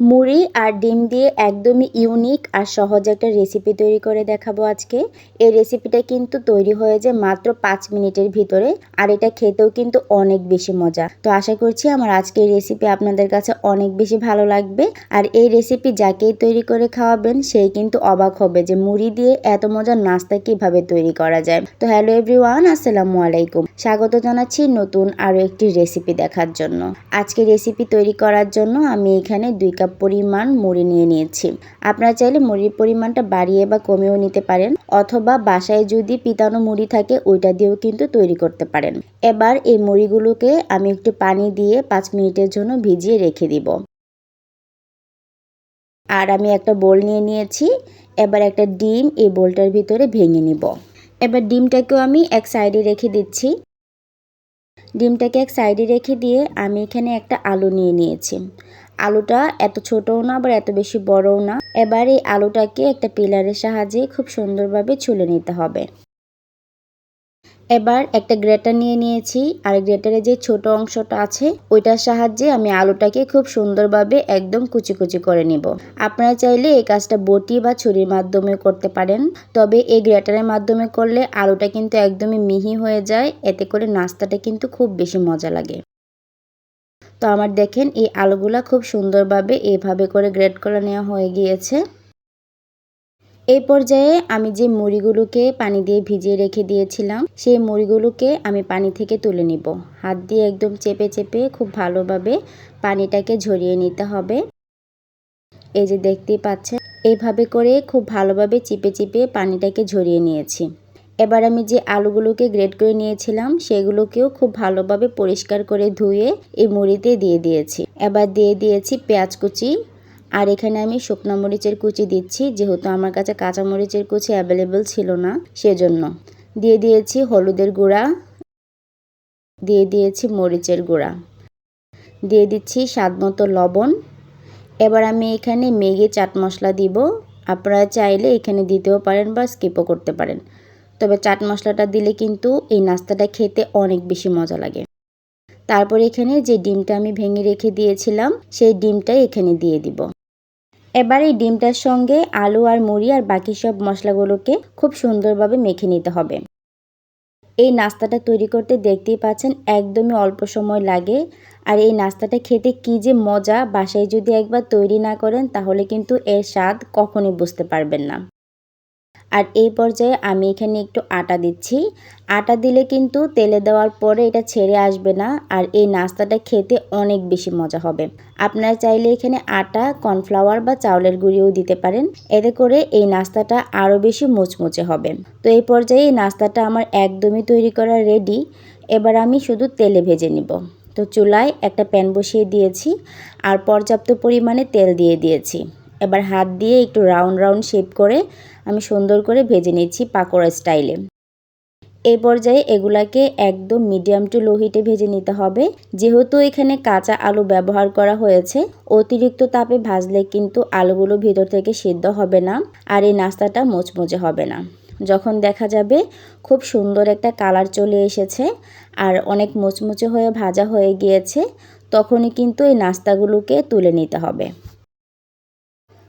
মুড়ি আর ডিম দিয়ে একদমই ইউনিক আর সহজ একটা রেসিপি তৈরি করে দেখাবো আজকে। এই রেসিপিটা কিন্তু তৈরি হয়ে যায় মাত্র পাঁচ মিনিটের ভিতরে আর এটা খেতেও কিন্তু অনেক বেশি মজা। তো আশা করছি আমার আজকের রেসিপি আপনাদের কাছে অনেক বেশি ভালো লাগবে আর এই রেসিপি যাকেই তৈরি করে খাওয়াবেন সেই কিন্তু অবাক হবে যে মুড়ি দিয়ে এত মজার নাস্তা কীভাবে তৈরি করা যায়। তো হ্যালো এভরিওয়ান আসসালামু আলাইকুম। স্বাগত জানাচ্ছি নতুন আরও একটি রেসিপি দেখার জন্য। আজকে রেসিপি তৈরি করার জন্য আমি এখানে দুই কাপ পরিমাণ মুড়ি নিয়ে নিয়েছি। আপনারা চাইলে মুড়ির পরিমাণটা বাড়িয়ে বা কমেও নিতে পারেন, অথবা বাসায় যদি পিতানো মুড়ি থাকে, ওইটা দিয়েও কিন্তু তৈরি করতে পারেন। এবার এই মুড়িগুলোকে আমি একটু পানি দিয়ে পাঁচ মিনিটের জন্য ভিজিয়ে রেখে দিব। আর আমি একটা বোল নিয়ে নিয়েছি, এবার একটা ডিম এই বোলটার ভিতরে ভেঙে নিব। এবার ডিমটাকেও আমি এক সাইডে রেখে দিচ্ছি। ডিমটাকে এক সাইডে রেখে দিয়ে আমি এখানে একটা আলু নিয়ে নিয়েছি। আলুটা এত ছোটও না, আবার এত বেশি বড়ও না। এবার এই আলুটাকে একটা পিলারের সাহায্যে খুব সুন্দরভাবে ছুলে নিতে হবে। এবার একটা গ্রেটার নিয়ে নিয়েছি, আর গ্রেটারে যে ছোট অংশটা আছে, ওইটার সাহায্যে আমি আলুটাকে খুব সুন্দরভাবে একদম কুচি কুচি করে নিব। আপনারা চাইলে এই কাজটা বটি বা ছুরির মাধ্যমে করতে পারেন, তবে এই গ্রেটারের মাধ্যমে করলে আলুটা কিন্তু একদমই মিহি হয়ে যায়, এতে করে নাস্তাটা কিন্তু খুব বেশি মজা লাগে। তো আমার দেখেন, এই আলুগুলা খুব সুন্দরভাবে এইভাবে করে গ্রেড করে নেওয়া হয়ে গিয়েছে। এই পর্যায়ে আমি যে মুড়িগুলোকে পানি দিয়ে ভিজিয়ে রেখে দিয়েছিলাম, সেই মুড়িগুলোকে আমি পানি থেকে তুলে নিব। হাত দিয়ে একদম চেপে চেপে খুব ভালোভাবে পানিটাকে ঝরিয়ে নিতে হবে। এই যে দেখতেই পাচ্ছেন, এইভাবে করে খুব ভালোভাবে চিপে চিপে পানিটাকে ঝরিয়ে নিয়েছি। এবার আমি যে আলুগুলোকে গ্রেড করে নিয়েছিলাম, সেগুলোকেও খুব ভালোভাবে পরিষ্কার করে ধুয়ে এই মুড়িতে দিয়ে দিয়েছি। এবার দিয়ে দিয়েছি পেঁয়াজ কুচি আর এখানে আমি শুকনো মরিচের কুচি দিচ্ছি, যেহেতু আমার কাছে কাঁচা মরিচের কুচি অ্যাভেলেবেল ছিল না, সেজন্য। দিয়ে দিয়েছি হলুদের গুঁড়া, দিয়ে দিয়েছি মরিচের গুঁড়া। দিয়ে দিচ্ছি স্বাদ মতো লবণ। এবার আমি এখানে মেঘে চাট মশলা দিব। আপনারা চাইলে এখানে দিতেও পারেন বা স্কিপও করতে পারেন। তবে চাট মশলাটা দিলে কিন্তু এই নাস্তাটা খেতে অনেক বেশি মজা লাগে। তারপর এখানে যে ডিমটা আমি ভেঙে রেখে দিয়েছিলাম, সেই ডিমটাই এখানে দিয়ে দিব। এবার এই ডিমটার সঙ্গে আলু আর মুড়ি আর বাকি সব মশলাগুলোকে খুব সুন্দরভাবে মেখে নিতে হবে। এই নাস্তাটা তৈরি করতে দেখতেই পাচ্ছেন একদমই অল্প সময় লাগে। আর এই নাস্তাটা খেতে কি যে মজা, বাসায় যদি একবার তৈরি না করেন তাহলে কিন্তু এর স্বাদ কখনোই বুঝতে পারবেন না। আর এই পর্যায়ে আমি এখানে একটু আটা দিচ্ছি। আটা দিলে কিন্তু তেলে দেওয়ার পরে এটা ছেড়ে আসবে না আর এই নাস্তাটা খেতে অনেক বেশি মজা হবে। আপনারা চাইলে এখানে আটা, কর্নফ্লাওয়ার বা চাউলের গুঁড়িও দিতে পারেন। এতে করে এই নাস্তাটা আরও বেশি মুচমুচে হবে। তো এই পর্যায়ে এই নাস্তাটা আমার একদমই তৈরি করা রেডি। এবার আমি শুধু তেলে ভেজে নিব। তো চুলায় একটা প্যান বসিয়ে দিয়েছি আর পর্যাপ্ত পরিমাণে তেল দিয়ে দিয়েছি। এবার হাত দিয়ে একটু রাউন্ড রাউন্ড শেপ করে আমি সুন্দর করে ভেজে নিচ্ছি পাকোড়া স্টাইলে। এই পর্যায়ে এগুলাকে একদম মিডিয়াম টু লো হিটে ভেজে নিতে হবে। যেহেতু এখানে কাঁচা আলু ব্যবহার করা হয়েছে, অতিরিক্ত তাপে ভাজলে কিন্তু আলুগুলো ভিতর থেকে সিদ্ধ হবে না আর এই নাস্তাটা মোচমোচে হবে না। যখন দেখা যাবে খুব সুন্দর একটা কালার চলে এসেছে আর অনেক মুচমুচে হয়ে ভাজা হয়ে গিয়েছে, তখনই কিন্তু এই নাস্তাগুলোকে তুলে নিতে হবে।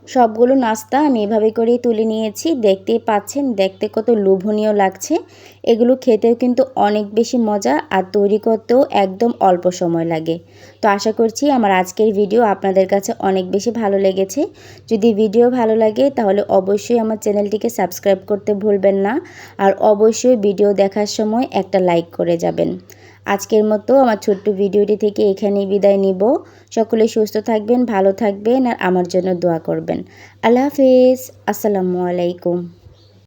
সবগুলো নাস্তা আমি এভাবে করেই তুলে নিয়েছি। দেখতেই পাচ্ছেন, দেখতে কত লোভনীয় লাগছে। এগুলো খেতেও কিন্তু অনেক বেশি মজা আর তৈরি করতেও একদম অল্প সময় লাগে। তো আশা করছি আমার আজকের ভিডিও আপনাদের কাছে অনেক বেশি ভালো লেগেছে। যদি ভিডিও ভালো লাগে তাহলে অবশ্যই আমার চ্যানেলটিকে সাবস্ক্রাইব করতে ভুলবেন না। আর অবশ্যই ভিডিও দেখার সময় একটা লাইক করে যাবেন। আজকের মতো আমার ছোট্ট ভিডিওটি থেকে এখানেই বিদায় নিব। সকলে সুস্থ থাকবেন, ভালো থাকবেন আর আমার জন্য দোয়া করবেন। আল্লাহ হাফেজ। আসসালামু আলাইকুম।